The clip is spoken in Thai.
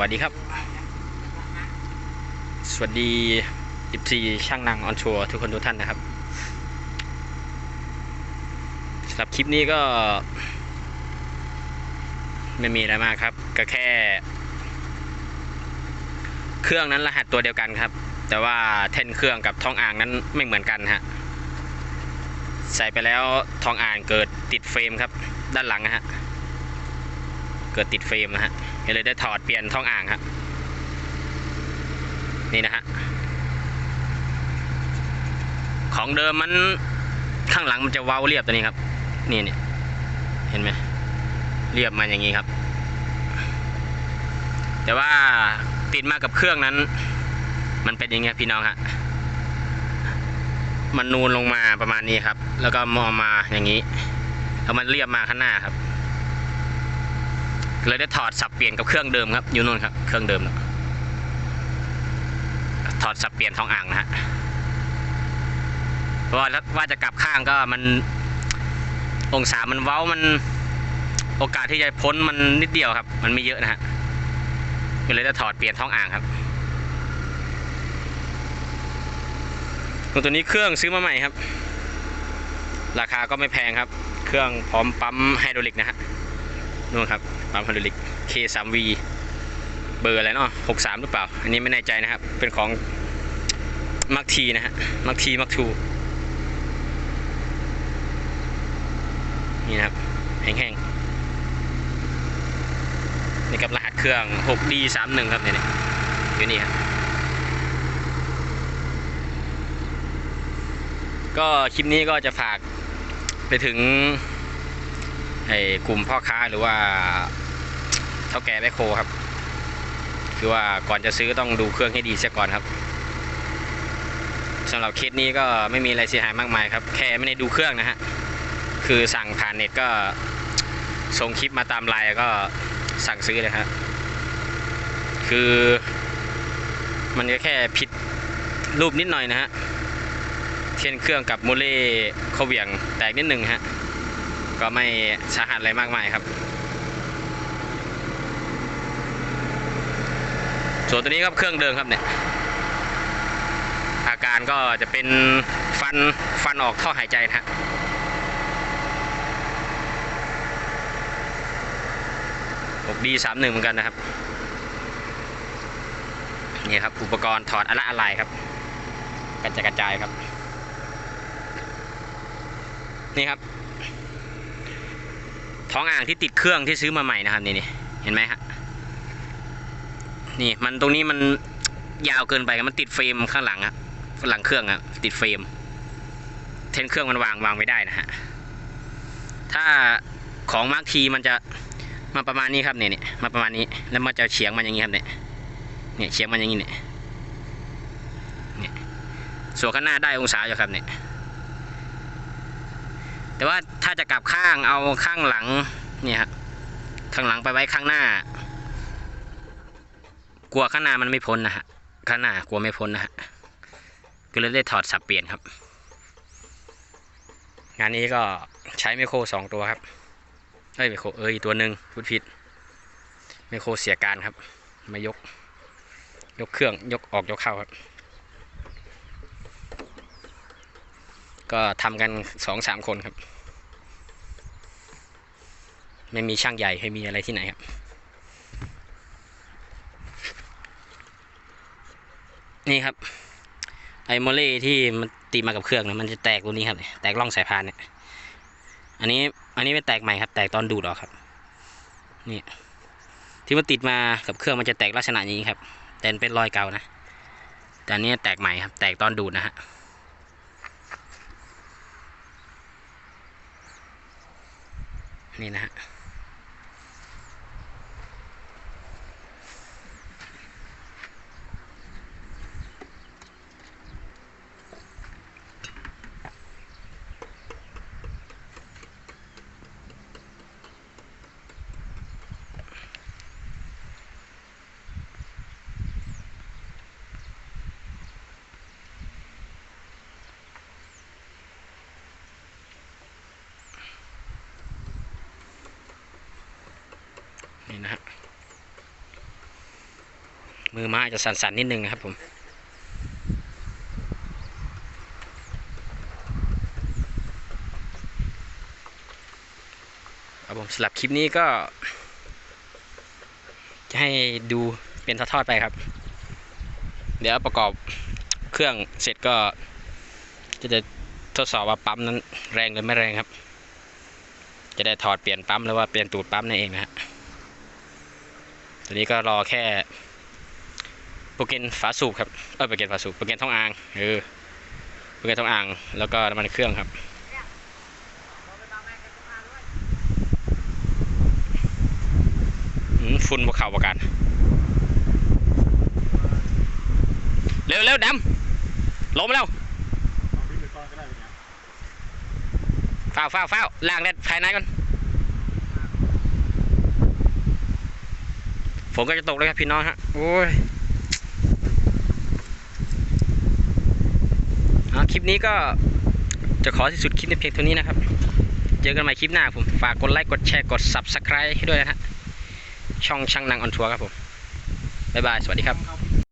วัสดีครับ สวัสดี 14 ช่างนางออนชัวร์ทุกคนทุกท่านนะครับสำหรับคลิปนี้ก็ ไม่มีอะไรมากครับ ก็แค่ เครื่องนั้นรหัสตัวเดียวกันครับ แต่ว่าเท่นเครื่องกับท้องอ่างนั้นไม่เหมือนกันฮะใส่ไปแล้วทองอ่างเกิดติดเฟรมครับ ด้านหลังนะฮะ เกิดติดเฟรมนะฮะก็เลยได้ถอดเปลี่ยนท่องอ่างครับนี่นะฮะของเดิมมันข้างหลังมันจะเว้าเรียบตัวนี้ครับ นี่เนี่ยเห็นไหมเรียบมาอย่างนี้ครับ แต่ว่าติดมากับเครื่องนั้น มันเป็นอย่างเงี้ยพี่น้องฮะมันนูนลงมาประมาณนี้ครับ แล้วก็มองมาอย่างนี้แล้วมันเรียบมาข้างหน้าครับ เลยได้ถอดสับเปลี่ยนกับเครื่องเดิมครับอยู่นู่นครับเครื่องเดิมนะถอดสับเปลี่ยนท้องอ่างนะฮะว่าว่าจะกลับข้างก็มัน องศามันเว้ามัน โอกาสที่จะพ้นมันนิดเดียวครับ มันไม่เยอะนะฮะก็เลยได้ถอดเปลี่ยนท้องอ่างครับตัวนี้เครื่องซื้อมาใหม่ครับ ราคาก็ไม่แพงครับ เครื่องพร้อมปั๊มไฮดรอลิกนะฮะนู่นครับ ปั๊มไฮดรอลิก K3V เบอร์อะไรเนาะ63 หรือเปล่า อันนี้ไม่แน่ใจนะครับ เป็นของมักทีนะฮะมักทีมักทูนี่นะครับ แห้งๆนี่กับรหัสเครื่อง 6D31 ครับเนี่ยอยู่นี่ครับก็คลิปนี้ก็จะฝากไปถึงไอ้กลุ่มพ่อค้าหรือว่า เท่าแก่แม่โคครับ คือว่าก่อนจะซื้อต้องดูเครื่องให้ดีเสียก่อนครับสำหรับเคสนี้ก็ไม่มีอะไรเสียหายมากมายครับแค่ไม่ได้ดูเครื่องนะฮะคือสั่งผ่านเน็ตก็ส่งคลิปมาตามไลน์ก็สั่งซื้อเลยครับคือมันก็แค่ผิดรูปนิดหน่อยนะฮะเทียนเครื่องกับโมเล่เขาเวียงแตกนิดหนึ่งฮะก็ไม่สาหัสอะไรมากมายครับ ส่วนตัวนี้ครับเครื่องเดิมครับเนี่ยอาการก็จะเป็นฟันฟันออกท่อหายใจนะฮะหกดีสามหนึ่งเหมือนกันนะครับนี่ครับอุปกรณ์ถอดอะละอะไรครับกระจายกระจายครับ นี่ครับ ท้องอ่างที่ติดเครื่องที่ซื้อมาใหม่นะครับนี่นี่เห็นไหมฮะ นี่มันตรงนี้มันยาวเกินไปครับมันติดเฟรมข้างหลังอะหลังเครื่องอะติดเฟรม เทนเครื่องมันวางวางไม่ได้นะฮะถ้าของมาร์กทีมันจะมาประมาณนี้ครับเนี่ยเนี่ยมาประมาณนี้แล้วมันจะเฉียงมันอย่างนี้ครับเนี่ยเนี่ยเฉียงมันอย่างนี้เนี่ยเนี่ยส่วนข้างหน้าได้องศาอยู่ครับเนี่ยแต่ว่าถ้าจะกลับข้างเอาข้างหลังเนี่ยครับข้างหลังไปไว้ข้างหน้า กลัวข้างหน้ามันไม่พ้นนะฮะข้างหน้ากลัวไม่พ้นนะฮะก็เลยได้ถอดสับเปลี่ยนครับ งานนี้ก็ใช้ไมโครสองตัวครับเอ้ยไมโครเอ้ยตัวหนึ่งพูดผิดไมโครเสียการครับ มายก ยกเครื่องยกออกยกเข้าครับ ก็ทำกันสองสามคนครับ ไม่มีช่างใหญ่ไม่มีอะไรที่ไหนครับ นี่ครับ ไอโมเล่ที่มันตีมากับเครื่องเนี่ยมันจะแตกตรงนี้ครับ แตกร่องสายพานเนี่ย อันนี้อันนี้ไม่แตกใหม่ครับ แตกตอนดูดออกครับ นี่ ที่มันติดมากับเครื่องมันจะแตกลักษณะนี้ครับ แต่เป็นรอยเก่านะ แต่อันนี้แตกใหม่ครับ แตกตอนดูดนะฮะนี่นะฮะ นี่นะฮะมือไม้าจะสั่นๆนิดนึงนะครับผมครับผมสำหรับคลิปนี้ก็ จะให้ดูเป็นทอดๆไปครับ เดี๋ยวประกอบเครื่องเสร็จก็จะจะทดสอบว่าปั๊มนั้นแรงหรือไม่แรงครับ จะได้ถอดเปลี่ยนปั๊มหรือว่าเปลี่ยนตูดปั๊มนั่นเองนะฮะ ตอนนี้ก็รอแค่โปรแกรมฝาสูบครับ เออโปรแกรมฝาสูบโปรแกรมท้องอ่าง เออโปรแกรมท้องอ่าง แล้วก็น้ำมันเครื่องครับอืมฝุ่นบวเข่าประกันเร็วเร็วดำลงมาแล้วฝ้าวฝ้าวฝ้าวล้างแดดภายในก่อน ฝนก็จะตกเลยครับพี่น้องฮะโอ้ยเอาคลิปนี้ก็จะขอที่สุดคลิปในเพียงเท่านี้นะครับ เจอกันใหม่คลิปหน้าผม ฝากกดไลค์กดแชร์กด subscribe ให้ด้วยนะฮะช่องช่างนางออนทัวร์ครับผม บ๊ายบาย สวัสดีครับครับ